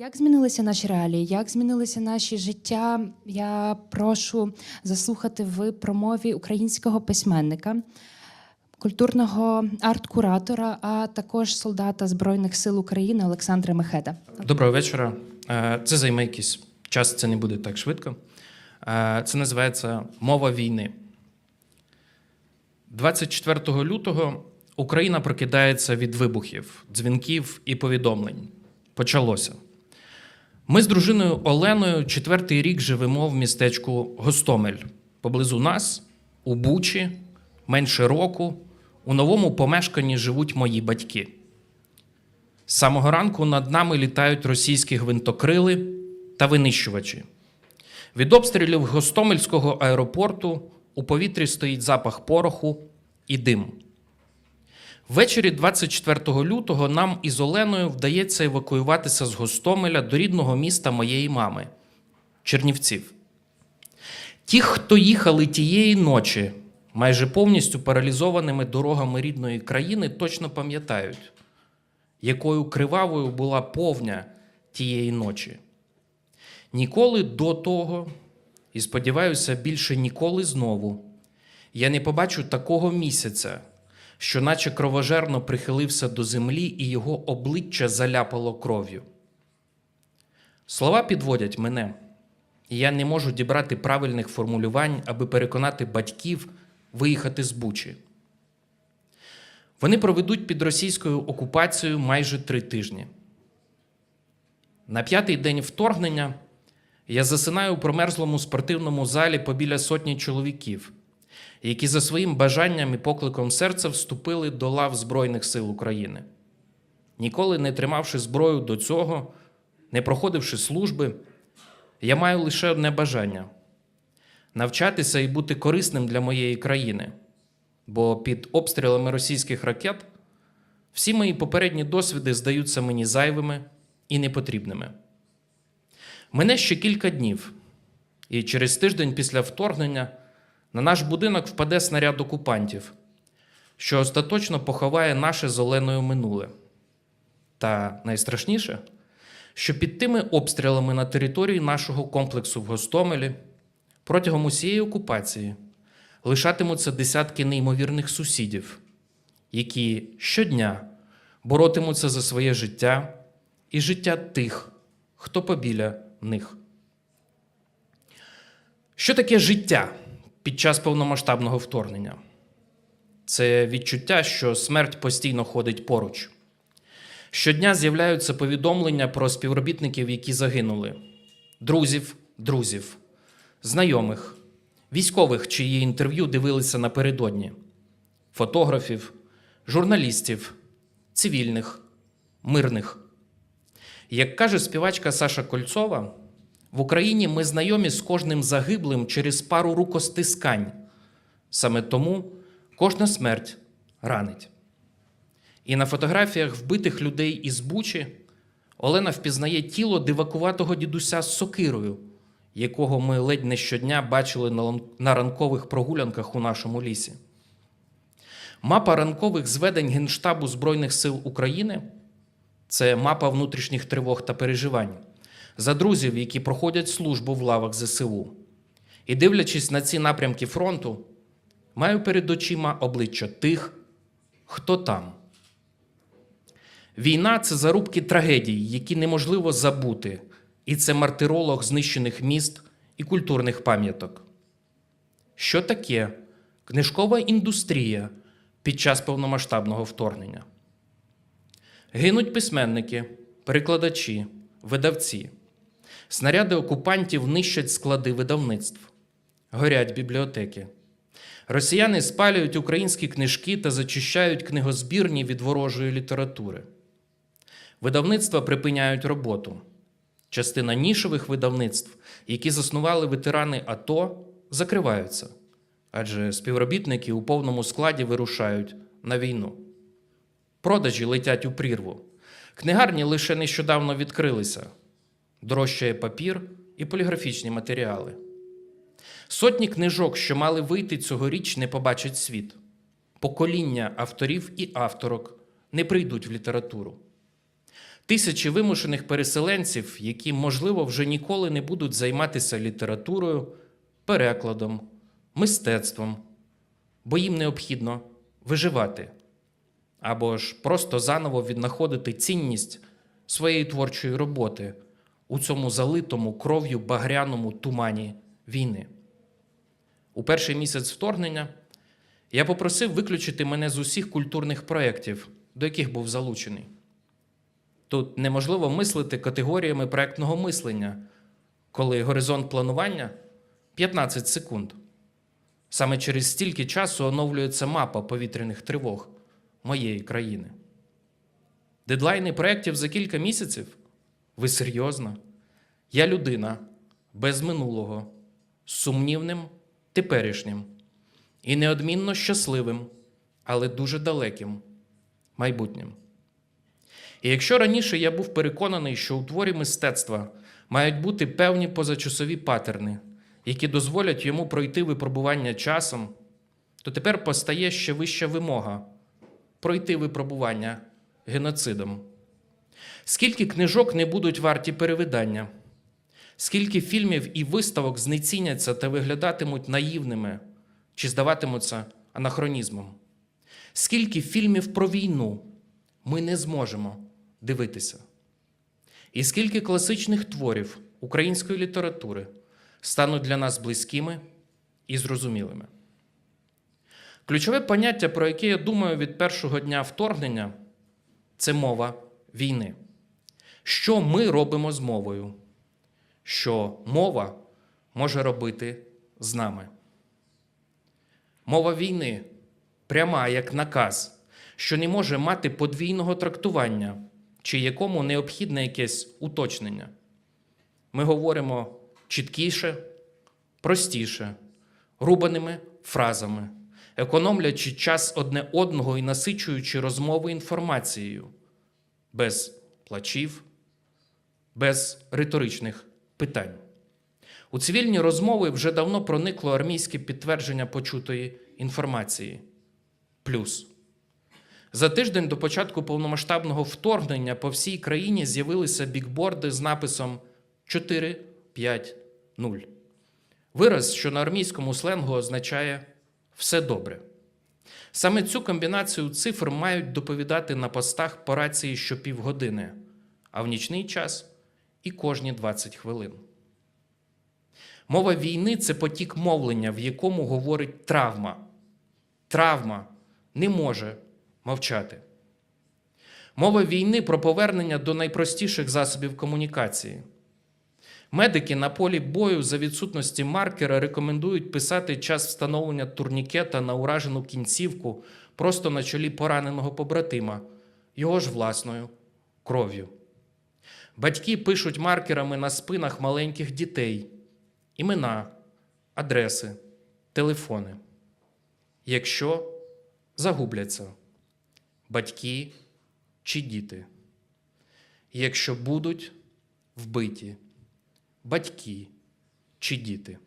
Як змінилися наші реалії? Як змінилися наші життя? Я прошу заслухати в промові українського письменника, культурного арт-куратора, а також солдата Збройних сил України Олександра Мехеда. Доброго вечора. Е, Це займе якийсь час, це не буде так швидко. Е, Це називається Мова війни. 24 лютого Україна прокидається від вибухів, дзвінків і повідомлень. Почалося. Ми з дружиною Оленою четвертий рік живемо в містечку Гостомель. Поблизу нас, у Бучі, менше року, у новому помешканні живуть мої батьки. З самого ранку над нами літають російські гвинтокрили та винищувачі. Від обстрілів Гостомельського аеропорту у повітрі стоїть запах пороху і дим. Ввечері 24 лютого нам із Оленою вдається евакуюватися з Гостомеля до рідного міста моєї мами Чернівців. Ті, хто їхали тієї ночі майже повністю паралізованими дорогами рідної країни, точно пам'ятають, якою кривавою була повня тієї ночі. Ніколи до того, і сподіваюся, більше ніколи знову, я не побачу такого місяця, що наче кровожерно прихилився до землі і його обличчя заляпало кров'ю. Слова підводять мене, і я не можу дібрати правильних формулювань, аби переконати батьків виїхати з Бучі. Вони проведуть під російською окупацією майже три тижні. На п'ятий день вторгнення я засинаю у промерзлому спортивному залі побіля сотні чоловіків, які за своїм бажанням і покликом серця вступили до лав Збройних сил України. Ніколи не тримавши зброю до цього, не проходивши служби, я маю лише одне бажання навчатися і бути корисним для моєї країни. Бо під обстрілами російських ракет всі мої попередні досвіди здаються мені зайвими і непотрібними. Мене ще кілька днів, і через тиждень після вторгнення на наш будинок впаде снаряд окупантів, що остаточно поховає наше зеленою минуле. Та найстрашніше, що під тими обстрілами на території нашого комплексу в Гостомелі протягом усієї окупації лишатимуться десятки неймовірних сусідів, які щодня боротимуться за своє життя і життя тих, хто побіля них. Що таке життя під час повномасштабного вторгнення? Це відчуття, що смерть постійно ходить поруч. Щодня з'являються повідомлення про співробітників, які загинули, друзів, друзів, знайомих, військових, чиї інтерв'ю дивилися напередодні, фотографів, журналістів, цивільних, мирних. Як каже співачка Саша Кольцова, в Україні ми знайомі з кожним загиблим через пару рукостискань. Саме тому кожна смерть ранить. І на фотографіях вбитих людей із Бучі Олена впізнає тіло дивакуватого дідуся з сокирою, якого ми ледь не щодня бачили на ранкових прогулянках у нашому лісі. Мапа ранкових зведень Генштабу Збройних сил України це мапа внутрішніх тривог та переживань за друзів, які проходять службу в лавах ЗСУ. І дивлячись на ці напрямки фронту, маю перед очима обличчя тих, хто там. Війна це зарубки трагедій, які неможливо забути, і це мартиролог знищених міст і культурних пам'яток. Що таке книжкова індустрія під час повномасштабного вторгнення? Гинуть письменники, перекладачі, видавці. Снаряди окупантів нищать склади видавництв, горять бібліотеки. Росіяни спалюють українські книжки та зачищають книгозбірні від ворожої літератури. Видавництва припиняють роботу. Частина нішових видавництв, які заснували ветерани АТО, закриваються, адже співробітники у повному складі вирушають на війну. Продажі летять у прірву. Книгарні лише нещодавно відкрилися. Дорожчає папір і поліграфічні матеріали. Сотні книжок, що мали вийти цьогоріч, не побачать світ. Покоління авторів і авторок не прийдуть в літературу. Тисячі вимушених переселенців, які, можливо, вже ніколи не будуть займатися літературою, перекладом, мистецтвом, бо їм необхідно виживати або ж просто заново віднаходити цінність своєї творчої роботи у цьому залитому кров'ю багряному тумані війни. У перший місяць вторгнення я попросив виключити мене з усіх культурних проєктів, до яких був залучений. Тут неможливо мислити категоріями проєктного мислення, коли горизонт планування 15 секунд. Саме через стільки часу оновлюється мапа повітряних тривог моєї країни. Дедлайни проєктів за кілька місяців? Ви серйозно? Я людина без минулого, сумнівним теперішнім і неодмінно щасливим, але дуже далеким майбутнім. І якщо раніше я був переконаний, що у творі мистецтва мають бути певні позачасові патерни, які дозволять йому пройти випробування часом, то тепер постає ще вища вимога пройти випробування геноцидом. Скільки книжок не будуть варті перевидання, скільки фільмів і виставок знеціняться та виглядатимуть наївними чи здаватимуться анахронізмом? Скільки фільмів про війну ми не зможемо дивитися? І скільки класичних творів української літератури стануть для нас близькими і зрозумілими? Ключове поняття, про яке я думаю від першого дня вторгнення, це мова війни. Що ми робимо з мовою? Що мова може робити з нами? Мова війни пряма як наказ, що не може мати подвійного трактування, чи якому необхідне якесь уточнення. Ми говоримо чіткіше, простіше, рубаними фразами, економлячи час одне одного і насичуючи розмови інформацією, без плачів, без риторичних питань. У цивільні розмови вже давно проникло армійське підтвердження почутої інформації. Плюс. За тиждень до початку повномасштабного вторгнення по всій країні з'явилися бікборди з написом 4, 5, 0. Вираз, що на армійському сленгу означає все добре. Саме цю комбінацію цифр мають доповідати на постах по рації щопівгодини, а в нічний час і кожні 20 хвилин. Мова війни це потік мовлення, в якому говорить травма. Травма не може мовчати. Мова війни про повернення до найпростіших засобів комунікації. Медики на полі бою за відсутності маркера рекомендують писати час встановлення турнікета на уражену кінцівку просто на чолі пораненого побратима, його ж власною кров'ю. Батьки пишуть маркерами на спинах маленьких дітей імена, адреси, телефони. Якщо загубляться батьки чи діти, якщо будуть вбиті батьки чи діти.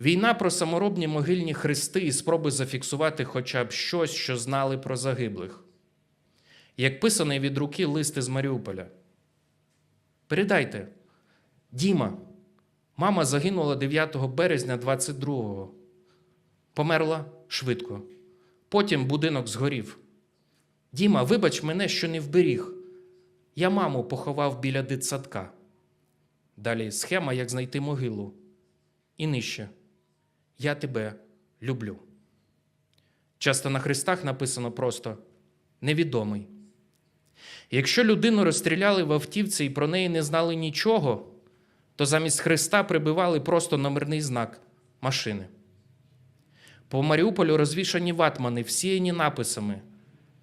Війна про саморобні могильні хрести і спроби зафіксувати хоча б щось, що знали про загиблих. Як писаний від руки лист із Маріуполя. Передайте, Діма, мама загинула 9 березня 22-го. Померла швидко. Потім будинок згорів. Діма, вибач мене, що не вберіг. Я маму поховав біля дитсадка. Далі схема, як знайти могилу. І нижче. Я тебе люблю. Часто на хрестах написано просто невідомий. Якщо людину розстріляли в автівці і про неї не знали нічого, то замість хреста прибивали просто номерний знак машини. По Маріуполю розвішані ватмани, всіяні написами.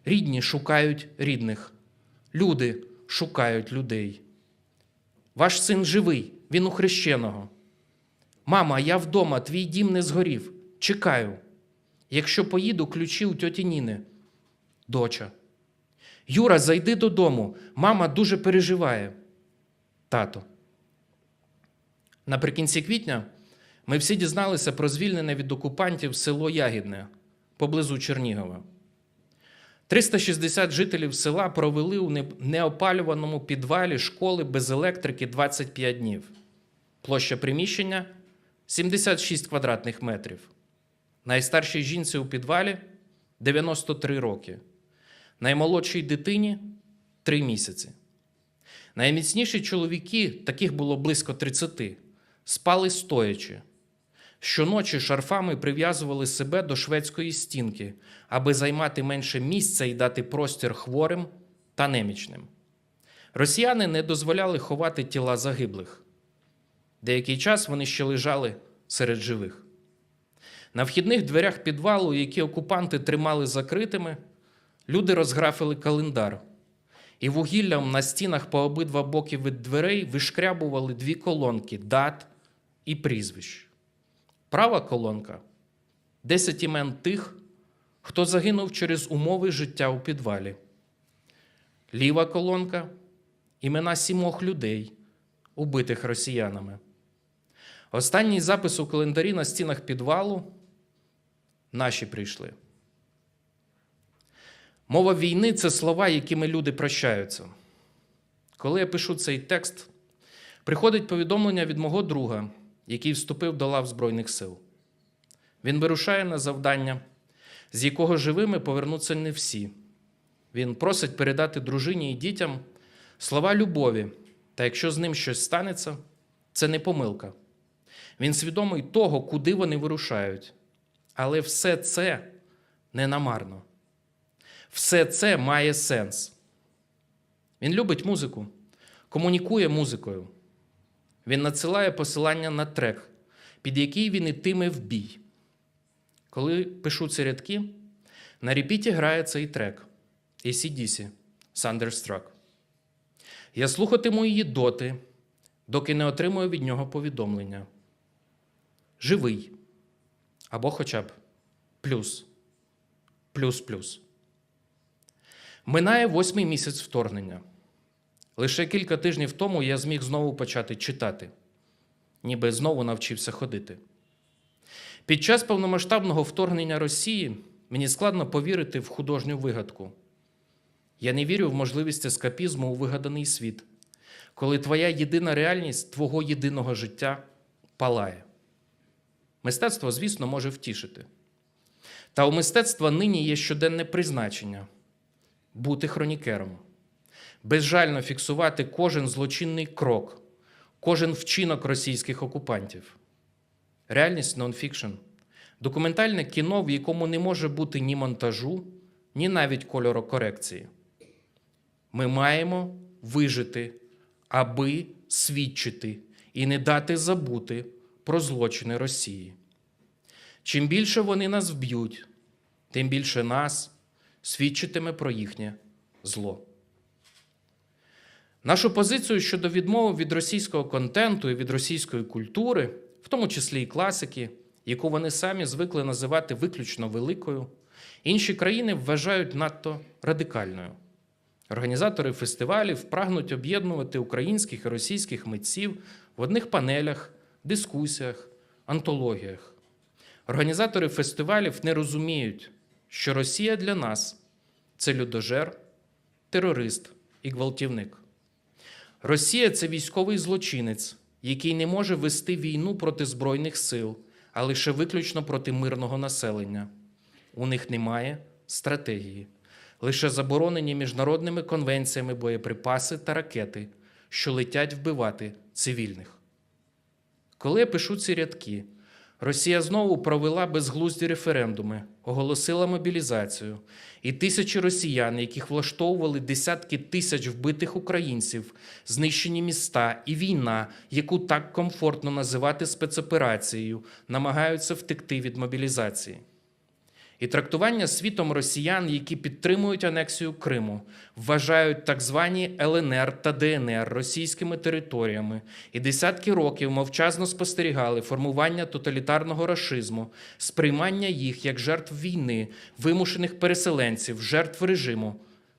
Рідні шукають рідних, люди шукають людей. Ваш син живий, він у хрещеного. Мама, я вдома, твій дім не згорів. Чекаю. Якщо поїду, ключі у тьоті Ніни. Доча. Юра, зайди додому. Мама дуже переживає. Тато. Наприкінці квітня ми всі дізналися про звільнене від окупантів село Ягідне поблизу Чернігова. 360 жителів села провели у неопалюваному підвалі школи без електрики 25 днів. Площа приміщення 76 квадратних метрів. Найстаршій жінці у підвалі 93 роки. Наймолодшій дитині 3 місяці. Найміцніші чоловіки, таких було близько 30, спали стоячи. Щоночі шарфами прив'язували себе до шведської стінки, аби займати менше місця і дати простір хворим та немічним. Росіяни не дозволяли ховати тіла загиблих. Деякий час вони ще лежали серед живих. На вхідних дверях підвалу, які окупанти тримали закритими, люди розграфили календар, і вугіллям на стінах по обидва боки від дверей вишкрябували дві колонки дат і прізвищ. Права колонка 10 імен тих, хто загинув через умови життя у підвалі. Ліва колонка імена сімох людей, убитих росіянами. Останній запис у календарі на стінах підвалу наші прийшли. Мова війни це слова, якими люди прощаються. Коли я пишу цей текст, приходить повідомлення від мого друга, який вступив до лав Збройних сил. Він вирушає на завдання, з якого живими повернуться не всі. Він просить передати дружині і дітям слова любові, та якщо з ним щось станеться, це не помилка. Він свідомий того, куди вони вирушають. Але все це не намарно. Все це має сенс. Він любить музику, комунікує музикою. Він надсилає посилання на трек, під який він ітиме в бій. Коли пишу ці рядки, на репіті грає цей трек ACDC Thunderstruck. Я слухатиму її доти, доки не отримую від нього повідомлення. Живий. Або хоча б плюс. Плюс-плюс. Минає восьмий місяць вторгнення. Лише кілька тижнів тому я зміг знову почати читати, ніби знову навчився ходити. Під час повномасштабного вторгнення Росії мені складно повірити в художню вигадку. Я не вірю в можливість ескапізму у вигаданий світ, коли твоя єдина реальність твого єдиного життя палає. Мистецтво, звісно, може втішити. Та у мистецтва нині є щоденне призначення бути хронікером, безжально фіксувати кожен злочинний крок, кожен вчинок російських окупантів. Реальність нонфікшн документальне кіно, в якому не може бути ні монтажу, ні навіть кольорокорекції. Ми маємо вижити, аби свідчити і не дати забути про злочини Росії. Чим більше вони нас вб'ють, тим більше нас свідчитиме про їхнє зло. Нашу позицію щодо відмови від російського контенту і від російської культури, в тому числі і класики, яку вони самі звикли називати виключно великою, інші країни вважають надто радикальною. Організатори фестивалів прагнуть об'єднувати українських і російських митців в одних панелях, дискусіях, антологіях. Організатори фестивалів не розуміють, що Росія для нас це людожер, терорист і гвалтівник. Росія це військовий злочинець, який не може вести війну проти Збройних сил, а лише виключно проти мирного населення. У них немає стратегії, лише заборонені міжнародними конвенціями боєприпаси та ракети, що летять вбивати цивільних. Коли я пишу ці рядки, Росія знову провела безглузді референдуми, оголосила мобілізацію, і тисячі росіян, яких влаштовували десятки тисяч вбитих українців, знищені міста і війна, яку так комфортно називати спецоперацією, намагаються втекти від мобілізації. І трактування світом росіян, які підтримують анексію Криму, вважають так звані ЛНР та ДНР російськими територіями і десятки років мовчазно спостерігали формування тоталітарного рашизму, сприймання їх як жертв війни, вимушених переселенців, жертв режиму.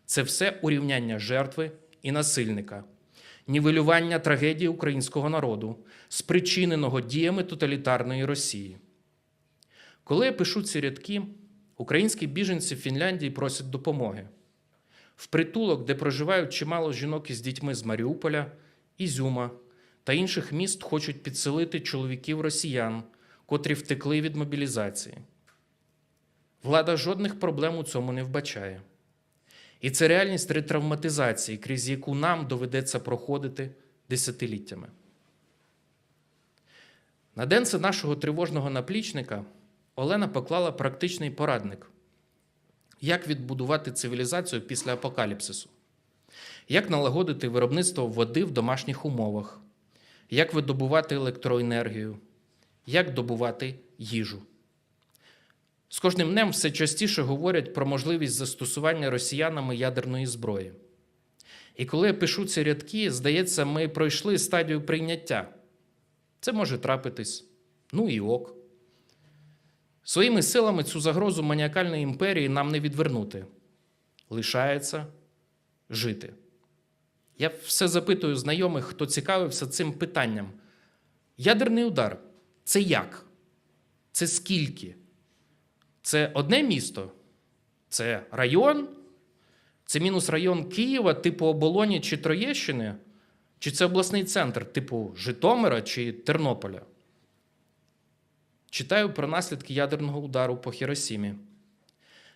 Це все урівняння жертви і насильника, нівелювання трагедії українського народу, спричиненого діями тоталітарної Росії. Коли я пишу ці рядки, Українські біженці в Фінляндії просять допомоги. В притулок, де проживають чимало жінок із дітьми з Маріуполя, Ізюма та інших міст, хочуть підселити чоловіків росіян, котрі втекли від мобілізації. Влада жодних проблем у цьому не вбачає. І це реальність ретравматизації, крізь яку нам доведеться проходити десятиліттями. На денце нашого тривожного наплічника Олена поклала практичний порадник, як відбудувати цивілізацію після апокаліпсису, як налагодити виробництво води в домашніх умовах, як видобувати електроенергію, як добувати їжу. З кожним днем все частіше говорять про можливість застосування росіянами ядерної зброї. І коли я пишу ці рядки, здається, ми пройшли стадію прийняття. Це може трапитись. Ну і ок. Своїми силами цю загрозу маніакальної імперії нам не відвернути. Лишається жити. Я все запитую знайомих, хто цікавився цим питанням. Ядерний удар це як? Це скільки? Це одне місто? Це район? Це мінус район Києва, типу Оболоні чи Троєщини? Чи це обласний центр, типу Житомира чи Тернополя? Читаю про наслідки ядерного удару по Хіросімі.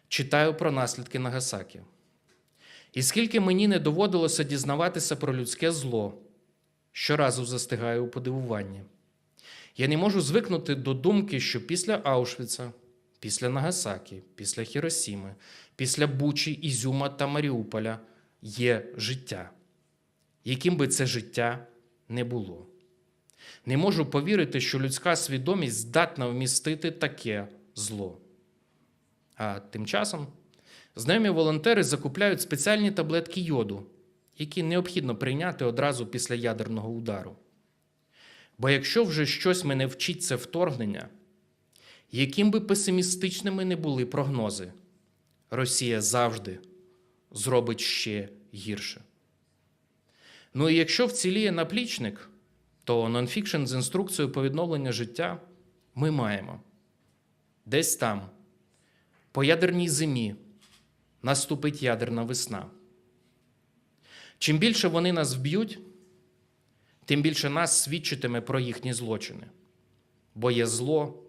Читаю про наслідки Нагасакі. І скільки мені не доводилося дізнаватися про людське зло, щоразу застигаю у подивуванні. Я не можу звикнути до думки, що після Аушвіца, після Нагасакі, після Хіросіми, після Бучі, Ізюма та Маріуполя є життя, яким би це життя не було. Не можу повірити, що людська свідомість здатна вмістити таке зло. А тим часом знайомі волонтери закупляють спеціальні таблетки йоду, які необхідно прийняти одразу після ядерного удару. Бо якщо вже щось мене вчить це вторгнення, яким би песимістичними не були прогнози, Росія завжди зробить ще гірше. Ну і якщо вціліє наплічник, то нонфікшн з інструкцією по відновленню життя ми маємо. Десь там, по ядерній зимі, наступить ядерна весна. Чим більше вони нас вб'ють, тим більше нас свідчитиме про їхні злочини. Бо є зло,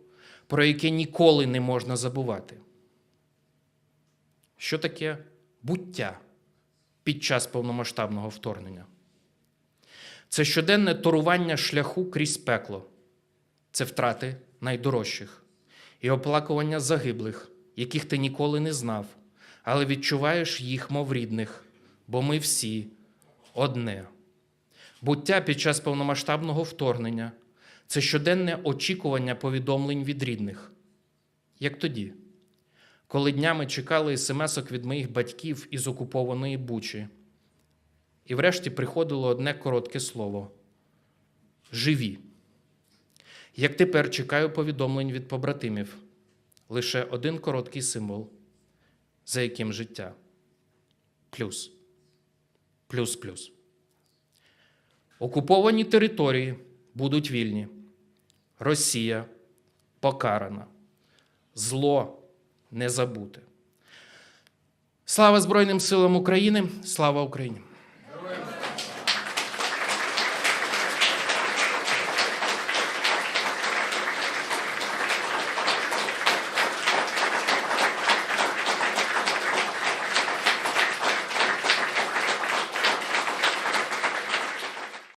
про яке ніколи не можна забувати. Що таке буття під час повномасштабного вторгнення? Це щоденне торування шляху крізь пекло, це втрати найдорожчих і оплакування загиблих, яких ти ніколи не знав, але відчуваєш їх, мов рідних, бо ми всі одне. Буття під час повномасштабного вторгнення це щоденне очікування повідомлень від рідних, як тоді, коли днями чекали смс-ок від моїх батьків із окупованої Бучі. І врешті приходило одне коротке слово живі. Як тепер чекаю повідомлень від побратимів, лише один короткий символ, за яким життя. Плюс. Плюс плюс. Окуповані території будуть вільні. Росія покарана. Зло не забуте. Слава Збройним силам України! Слава Україні!